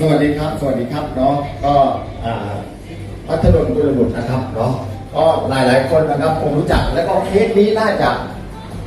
ดีครับเนาะก็อ่าพัฒนนกุลบุตรนะครับเนาะก็หลายหลายๆคนนะครับคงรู้จักแล้วก็เคสนี้น่าจะ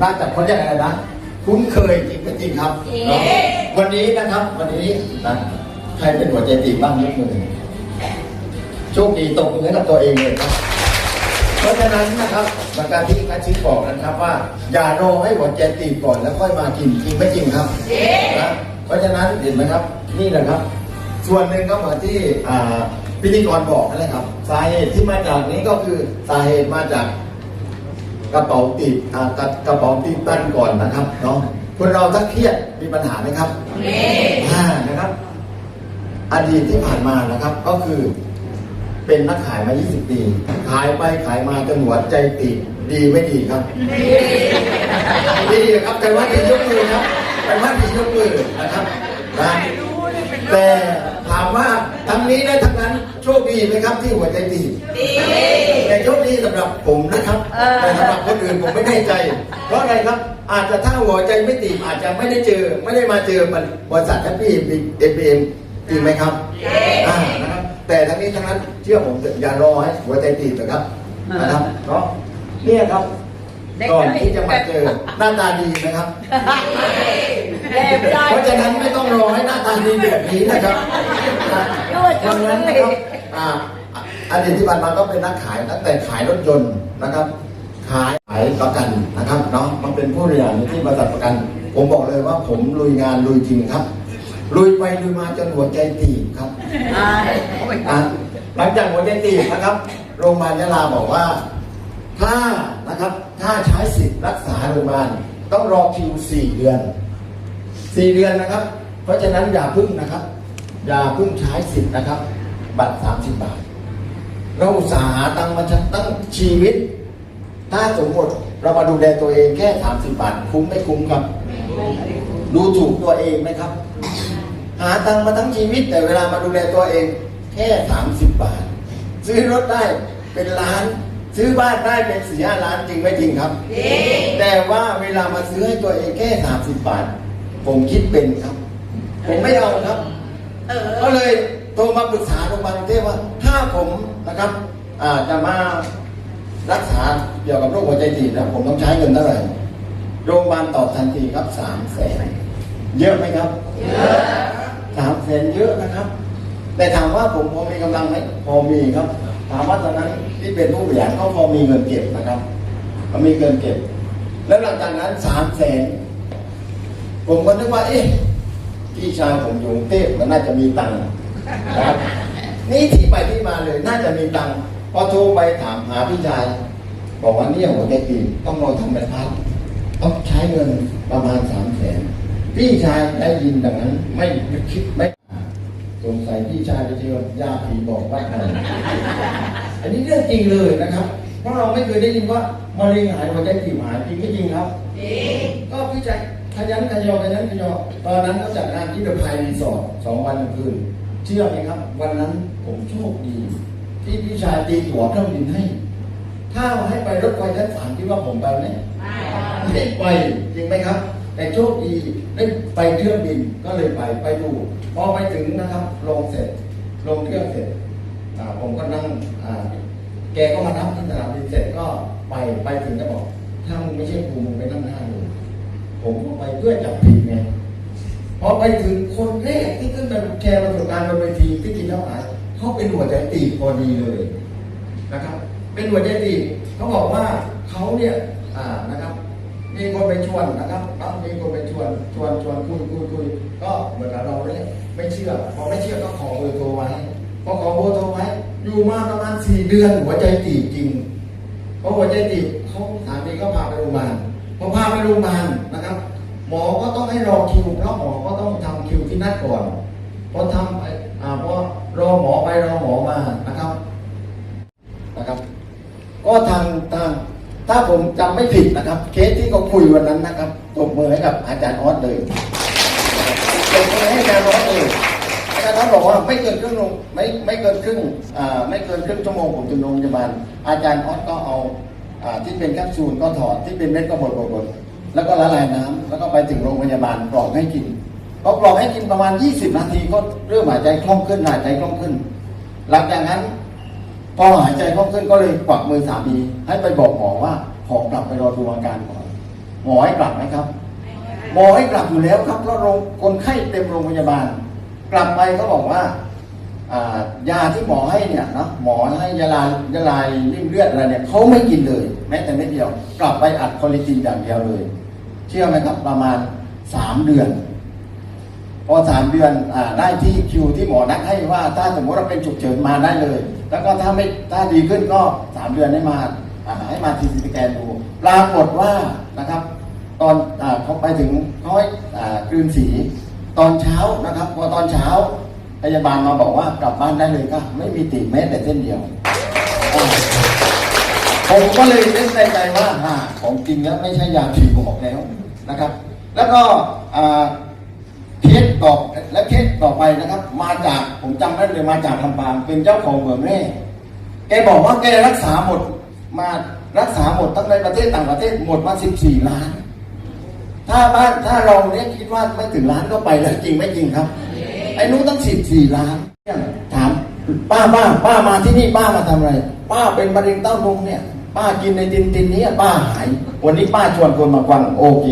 น่าจะเขาเรียกอะไรนะคุ้นเคยจริงเป็นจริงครับเนาะวันนี้นะครับ วันนี้นะใครเป็นหัวใจตีบบ้างยกมือโชคดีตกมือให้กับตัวเองเลยครับเพราะฉะนั้นนะครับหลักการที่อาชีพบอกนะครับว่า อย่ารอให้หัวใจตีบก่อนแล้วค่อยมากินจริงไม่จริงครับนะเพราะฉะนั้นเห็นไหมครับ นี่นะครับ ส่วนหนึ่งก็เหมือนที่อ่าพิธีกรบอกนั่นแหละครับ สาเหตุที่มาจากนี้ก็คือสาเหตุมาจากกระเป๋าตีบอ่ากระกระเป๋าตีบตันก่อนนะครับเนาะคนเราถ้าเครียดมีปัญหาไหมครับอ่านะครับ อดีตที่ผ่านมานะครับ ก็คือเป็นนักขายมา 20 ปี ขายไปขายมาจนหัวใจตีบดีไม่ดีครับ ดีครับแต่ว่าดียกมือครับแต่ว่าดียกมือนะครับนะแต่ถามว่าทั้งนี้และทั้งนั้นโชคดีไหมครับที่หัวใจตีบดีแต่โชคดีสำหรับผมนะครับแต่สำหรับคนอื่นผมไม่แน่ใจ เพราะอะไรครับ อาจจะถ้าหัวใจไม่ตีบอาจจะไม่ได้เจอ ไม่ได้มาเจอบริษัทแฮปปี้เอ็มเอ็มจริงไหมครับอ่านะครับแต่ทั้งนี้ทั้งนั้นเชื่อผมเถอะอย่ารอให้หัวใจตีบนะครับนะครับเนาะเนี่ยครับก่อนที่จะมาเจอหน้าตาดีนะครับ เพราะฉะนั้นไม่ต้องรอให้หน้าตาดีแบบนี้นะครับดังนั้นนะครับอ่าอดีตที่ผ่านมาก็เป็นนักขายตั้งแต่ขายรถยนต์นะครับ ขายขายประกันนะครับเนาะมันเป็นผู้บริหารที่บริษัทประกัน ผมบอกเลยว่าผมลุยงานลุยจริงครับ ลุยไปลุยมาจนหัวใจตีบครับอะหลังจากหัวใจตีบนะครับ โรงพยาบาลยะลาบอกว่า ถ้านะครับถ้าใช้สิทธิ์รักษาโรงพยาบาลต้องรอคิวสี่เดือน สี่เดือนนะครับ เพราะฉะนั้นอย่าพึ่งนะครับ อย่าพึ่งใช้สิทธิ์นะครับ บัตรสามสิบบาท เราอุตสาหาตังค์มาตั้งชีวิต ถ้าสมมติเรามาดูแลตัวเองแค่สามสิบบาท คุ้มไม่คุ้มครับ ดูถูกตัวเองไหมครับ หาตังค์มาทั้งชีวิต แต่เวลามาดูแลตัวเอง แค่สามสิบบาท ซื้อรถได้เป็นล้านซื้อบ้านได้เป็นสี่ห้าล้านจริงไม่จริงครับ แต่ว่าเวลามาซื้อให้ตัวเองแค่สามสิบบาท ผมคิดเป็นครับ ผมไม่เอาครับก็เลยโทรมาปรึกษาโรงพยาบาลกรุงเทพว่า ถ้าผมนะครับอ่าจะมารักษาเกี่ยวกับโรคหัวใจตีบนะผมต้องใช้เงินเท่าไหร่โรงพยาบาลตอบทันทีครับสามแสนเยอะไหมครับสามแสนเยอะนะครับ แต่ถามว่าผมพอมีกำลังไหมพอมีครับ ถามว่าตอนนั้นที่เป็นผู้บริหารเขาพอมีเงินเก็บนะครับเขามีเงินเก็บ แล้วหลังจากนั้นสามแสน ผมก็นึกว่า เอ๊ะพี่ชายผมอยู่กรุงเทพมันน่าจะมีตังค์นะครับนี่ที่ไปที่มาเลย น่าจะมีตังค์พอโทรไปถามหาพี่ชาย บอกว่าเนี่ยหัวใจตีบต้องรอทำเป็นพักต้องใช้เงินประมาณสามแสนพี่ชายได้ยินดังนั้น ไม่คิดไม่สงสัยพี่ชายไปเจอยาผีบอกว่าอะไรอันนี้เรื่องจริงเลยนะครับ เพราะเราไม่เคยได้ยินว่ามะเร็งหายหัวใจตีบหายจริงไม่จริงครับก็พี่ชาย ขยันขยอขยันขยอตอนนั้นเขาจัดงานที่เดอะไพรรีสอร์ทสองวันหนึ่งคืน เชื่อไหมครับ วันนั้นผมโชคดี ที่พี่ชายตีตั๋วเครื่องบินให้ ถ้าให้ไปรถไฟชั้นสามคิดว่าผมไปไหมไม่ไปจริงไหมครับ แต่โชคดีได้ไปเครื่องบินก็เลยไปไปดูพอไปถึงนะครับลงเสร็จลงเครื่องเสร็จอ่าผมก็นั่งอ่าแกก็มาทับที่สนามบินเสร็จก็ไปไปถึงก็บอกถ้ามึงไม่ใช่กูมึงไปนั่งหน้าดู ผมก็ไปเพื่อจับผิดไงพอไปถึงคนแรกที่ขึ้นไปแชร์ประสบการณ์บนเวทีที่กินเท่าหร่เขาเป็นหัวใจตีพอดีเลยนะครับ เป็นหัวใจตีเขาบอกว่าเขาเนี่ยอ่านะครับมีคนไปชวนนะครับครับมีคนไปชวนชวนชวนคุยคุยคุยก็เหมือนกับเราเลยไม่เชื่อ พอไม่เชื่อก็ขอเบอร์โทรไว้พอขอเบอร์โทรไว้อยู่มาประมาณสี่เดือนหัวใจตีจริงเพราะหัวใจตีเขาสามีก็พาไปโรงพยาบาล พอพาไปโรงพยาบาลนะครับ หมอก็ต้องให้รอคิวเพราะหมอก็ต้องทำคิวที่นัดก่อนพอทำไปอ่าพอรอหมอไปรอหมอมานะครับนะครับ ก็ทางทางถ้าผมจำไม่ผิดนะครับ เคสที่เขาคุยวันนั้นนะครับตบมือให้กับอาจารย์ออสเลยตบมือให้อาจารย์ออสเลยอาจารย์ออสบอกว่าไม่เกินครึ่งโรงไม่ไม่เกินครึ่งอ่าไม่เกินครึ่งชั่วโมงผมถึงโรงพยาบาลอาจารย์ออสก็เอา ที่เป็นแคปซูลก็ถอดที่เป็นเม็ดก็บดบดบดแล้วก็ละลายน้ำแล้วก็ไปถึงโรงพยาบาลกรอกให้กินพอกรอกให้กินประมาณ 20 นาทีก็เริ่มหายใจคล่องขึ้นหายใจคล่องขึ้น หลังจากนั้นพอหายใจคล่องขึ้นก็เลยกวักมือสามี ให้ไปบอกหมอว่าขอกลับไปรอดูอาการก่อนหมอให้กลับไหมครับหมอให้กลับอยู่แล้วครับเพราะโรงคนไข้เต็มโรงพยาบาล กลับไปเขาบอกว่า ยาที่หมอให้เนี่ยนะหมอให้ยาลายยาลายริ่มเลือดอะไรเนี่ยเขาไม่กินเลย แม้แต่เม็ดเดียว กลับไปอัดคอลิจินอย่างเดียวเลย เชื่อไหมครับประมาณสามเดือน พอสามเดือนอได้ที่คิวที่หมอนัดให้ว่าถ้าสมมติเราเป็นฉุกเฉินมาได้เลย แล้วก็ถ้าไม่ถ้าดีขึ้นก็สามเดือนให้มาให้มาทีซีสแกนดูปรากฏว่านะครับ ตอนอเขาไปถึงเขาให้อ่ากลืนสี ตอนเช้านะครับพอตอนเช้า พยาบาลมาบอกว่ากลับบ้านได้เลยค่ะ ไม่มีติแม้แต่เส้นเดียว ผมก็เลยนึกในใจว่าอ่าของจริงแล้วไม่ใช่ยาผีบอกแล้วนะครับ แล้วก็เคสต่อและเคสต่อไปนะครับ มาจากผมจำได้เลยมาจากลำปางเป็นเจ้าของเมืองแม่แกบอกว่าแกรักษาหมดมารักษาหมดทั้งในประเทศต่างประเทศหมดมา14 ล้าน ถ้าบ้านถ้าเราเนี่ยคิดว่าไม่ถึงล้านก็ไปแล้วจริงไม่จริงครับ ไอ้นู้นตั้ง14ล้านเนี่ยถามป้าป้าป้ามาที่นี่ป้ามาทำอะไร ป้าเป็นมะเร็งเต้านมเนี่ย ป้ากินในตินตินนี้ป้าหาย วันนี้ป้าชวนคนมาฟังโอเค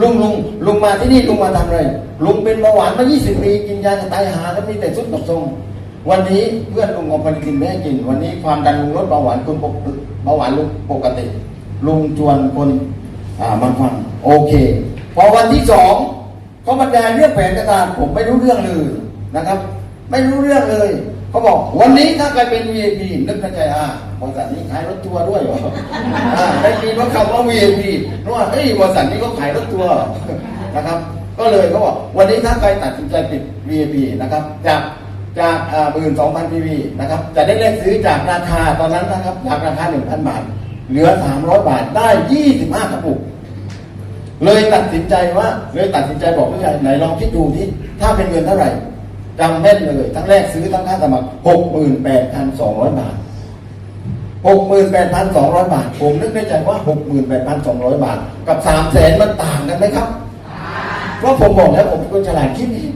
ลุงลุงลุงมาที่นี่ลุงมาทำอะไรลุงเป็นเบาหวานมา 20 ปีกินยาจะตายหาแล้วมีแต่สุดตกทรง วันนี้เพื่อนลุงเอาไปกินแม่กิน วันนี้ความดันลุงลดเบาหวานคุณปกเบาหวานลุงปกติ ลุงชวนคนอ่ามาฟังโอเค พอวันที่สองเขาบรรยายเรื่องแผนกระดารผมไม่รู้เรื่องเลย นะครับ ไม่รู้เรื่องเลยเขาบอกวันนี้ถ้าใครเป็น VIP นึกในใจอ่าบริษัทนี้ขายรถทัวร์ด้วยเหรอได้ยินว่าคำว่า VIP นึกว่าเฮ้ยบริษัทนี้ก็ขายรถทัวร์นะครับ ก็เลยเขาบอกวันนี้ถ้าใครตัดสินใจปิด VIP นะครับจากจากหมื่นสองพันพีวีนะครับจะได้เลขซื้อจากราคาตอนนั้นนะครับจากราคาหนึ่งพันบาท เหลือสามร้อยบาทได้ยี่สิบห้ากระปุกเลยตัดสินใจว่าเลยตัดสินใจบอกผู้ใหญ่ไหนลองคิดดูที่ถ้าเป็นเงินเท่าไหร่ จำแม่นเลย ทั้งแรกซื้อทั้งค่าสมัครหกหมื่นแปดพันสองร้อยบาทหกหมื่นแปดพันสองร้อยบาท ผมนึกในใจว่าหกหมื่นแปดพันสองร้อยบาท กับสามแสนมันต่างกันไหมครับ เพราะผมบอกแล้วผมเป็นคนฉลาดคิดนี่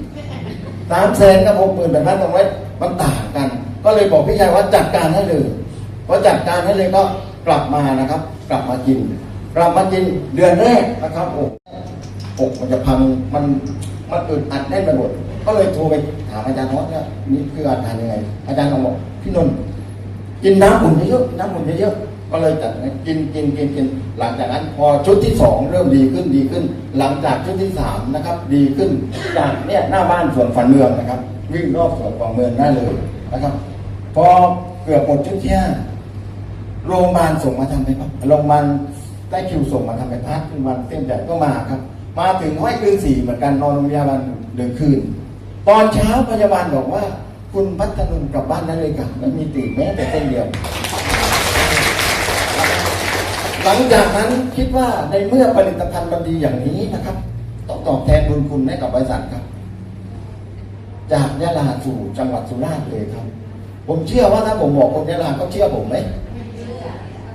สามแสนกับหกหมื่นแปดพันสองร้อยมันต่างกัน ก็เลยบอกพี่ชายว่าจัดการให้เลยพอจัดการให้เลยก็กลับมานะครับ กลับมากิน กลับมากินเดือนแรกนะครับอกอกมันจะพังมัน มันอึดอัดแน่นไปหมดก็เลยโทรไปถามอาจารย์น็อตว่านี่คืออาการยังไง อาจารย์บอกพี่นนท์กินน้ำอุ่นเยอะๆน้ำอุ่นเยอะๆก็เลยจัดกินกินกินกินหลังจากนั้นพอชุดที่สองเริ่มดีขึ้นดีขึ้น หลังจากชุดที่สามนะครับ ดีขึ้นจากเนี่ยหน้าบ้านสวนฝันเมืองนะครับ วิ่งรอบสวนฝันเมืองได้เลยนะครับพอเกือบหมดชุดที่ห้าโรงพยาบาลส่งมาทำไปพักโรงพยาบาลได้คิวส่งมาทำไปพักคืนวันเต้นใหญ่ก็มาครับ มาถึงห้อยคืนสี่เหมือนกันนอนโรงพยาบาลหนึ่งคืน ตอนเช้าพยาบาลบอกว่า คุณพัฒนุนกลับบ้านได้เลยค่ะไม่มีติแม้แต่เส้นเดียว หลังจากนั้นคิดว่าในเมื่อผลิตภัณฑ์มันดีอย่างนี้นะครับต้องตอบแทนบุญคุณให้กับบริษัทครับ จากยะลาสู่จังหวัดสุราษฎร์เลยครับ ผมเชื่อว่าถ้าผมบอกคนยะลาเขาเชื่อผมไหม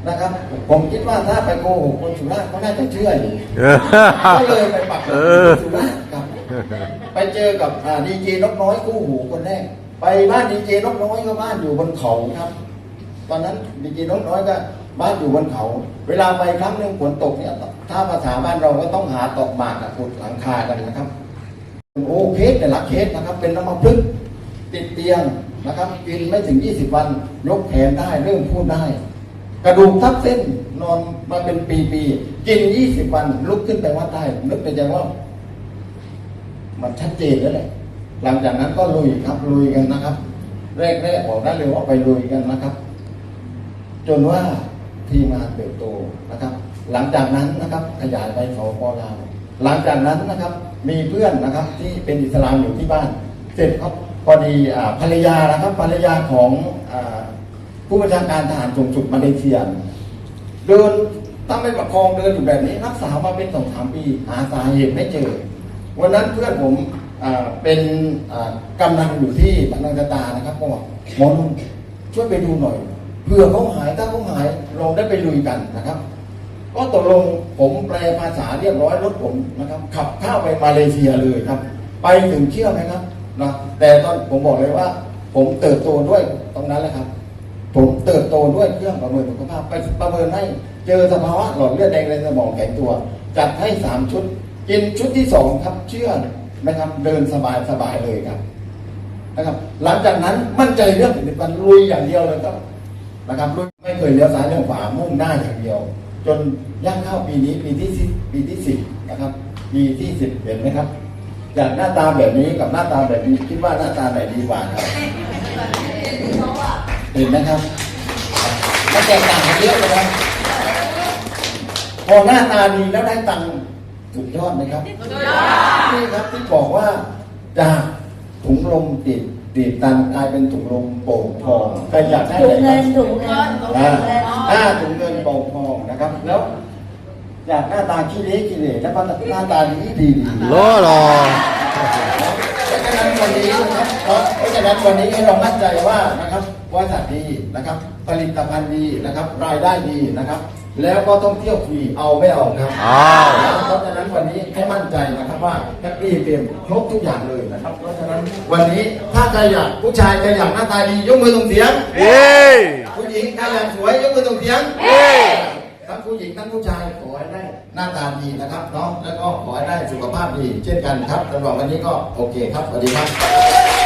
นะครับ ผมคิดว่าถ้าไปโกหกคนสุราษฎร์เขาน่าจะเชื่ออยู่ก็เลยไปปักหลักที่สุราษฎร์ครับ ไปเจอกับดีเจนกน้อยกู้หูคนแรก ไปบ้านดีเจนกน้อยก็บ้านอยู่บนเขาครับ ตอนนั้นดีเจนกน้อยก็บ้านอยู่บนเขา เวลาไปครั้งหนึ่งฝนตกเนี่ย ถ้าภาษาบ้านเราก็ต้องหาตอกหมากอะขุดหลังคากันนะครับโอ้เคสแต่ละเคสนะครับ เป็นน้ำมันพลึกษ์ติดเตียงนะครับ กินไม่ถึง 20 วันยกแขนได้เริ่มพูดได้ กระดูกทับเส้นนอนมาเป็นปีๆกิน20วัน ลุกขึ้นไปวัดได้นึกไปใจว่า มันชัดเจนแล้วแหละหลังจากนั้นก็ลุยครับลุยกันนะครับ แรกๆบอกได้เลยว่าไปลุยกันนะครับ จนว่าทีมงานเติบโตนะครับ หลังจากนั้นนะครับ ขยายไปสปลาวหลังจากนั้นนะครับ มีเพื่อนนะครับ ที่เป็นอิสลามอยู่ที่บ้าน เสร็จครับพอดีภรรยานะครับ ภรรยาของ ผู้บัญชาการทหารสูงสุดมาเลเซียเดินตั้งไม่ประคองเดินอยู่แบบนี้รักษามาเป็นสองสามปีหาสาเหตุไม่เจอ วันนั้นเพื่อนผมเป็นกำลังอยู่ที่บันดังตานะครับก็บอกหมอนุ่มช่วยไปดูหน่อยเผื่อเขาหายถ้าเขาหายเราได้ไปลุยกันนะครับ ก็ตกลงผมแปลภาษาเรียบร้อยรถผมนะครับ ขับเข้าไปมาเลเซียเลยครับ ไปถึงเชื่อไหมครับนะแต่ตอนผมบอกเลยว่า ผมเติบโตด้วยตรงนั้นแหละครับ ผมเติบโตด้วยเครื่องประเมินสุขภาพไปประเมินให้เจอสภาวะหลอดเลือดแดงในสมองแข็งตัว จัดให้สามชุด กินชุดที่สองครับเชื่อนะครับ เดินสบายสบายเลยครับนะครับ หลังจากนั้นมั่นใจเรื่องผลิตภัณฑ์ลุยอย่างเดียวเลยครับนะครับลุยไม่เคยเลี้ยวซ้ายเลี้ยวขวามุ่งหน้าอย่างเดียว จนย่างเข้าปีนี้ปีที่สิบปีที่สิบนะครับ ปีที่สิบเห็นไหมครับ จากหน้าตาแบบนี้กับหน้าตาแบบนี้คิดว่าหน้าตาไหนดีกว่าครับ เห็นไหมครับมันแตกต่างกันเยอะเลยนะพอหน้าตาดีแล้วได้ตังค์สุดยอดไหมครับนี่ครับที่บอกว่าจากถุงลมติดติดตันกลายเป็นถุงลมโป่งพองใครอยากได้ถุอะงไรคเงิรับนถุงเงินถุงอ่าเงินอ่าถุงเงินโป่งพองนะครับ แล้วอยากหน้าตาขี้เละขี้เหร่แล้วก็หน้าตาดีดีดีรอรอเพราะฉะนั้นวันนี้นะครับเพราะฉะนั้นวันนี้ให้เรามั่นใจว่านะครับ บริษัทดีนะครับ ผลิตภัณฑ์ดีนะครับ รายได้ดีนะครับ แล้วก็ต้องเที่ยวฟรีเอาไม่เอาครับอ้าวเพราะฉะนั้นวันนี้ให้มั่นใจนะครับว่าแฮปปี้เต็มครบทุกอย่างเลยนะครับ เพราะฉะนั้นวันนี้ถ้าใครอยากผู้ชายใครอยากหน้าตาดียกมือส่งเสียงเย้ยผู้หญิงใครอยากสวยยกมือส่งเสียงเย้ทั้งผู้หญิงทั้งผู้ชายขอให้ได้หน้าตาดีนะครับเนาะแล้วก็ขอให้ได้สุขภาพดี เช่นกันครับสำหรับวันนี้ก็โอเคครับสวัสดีครับ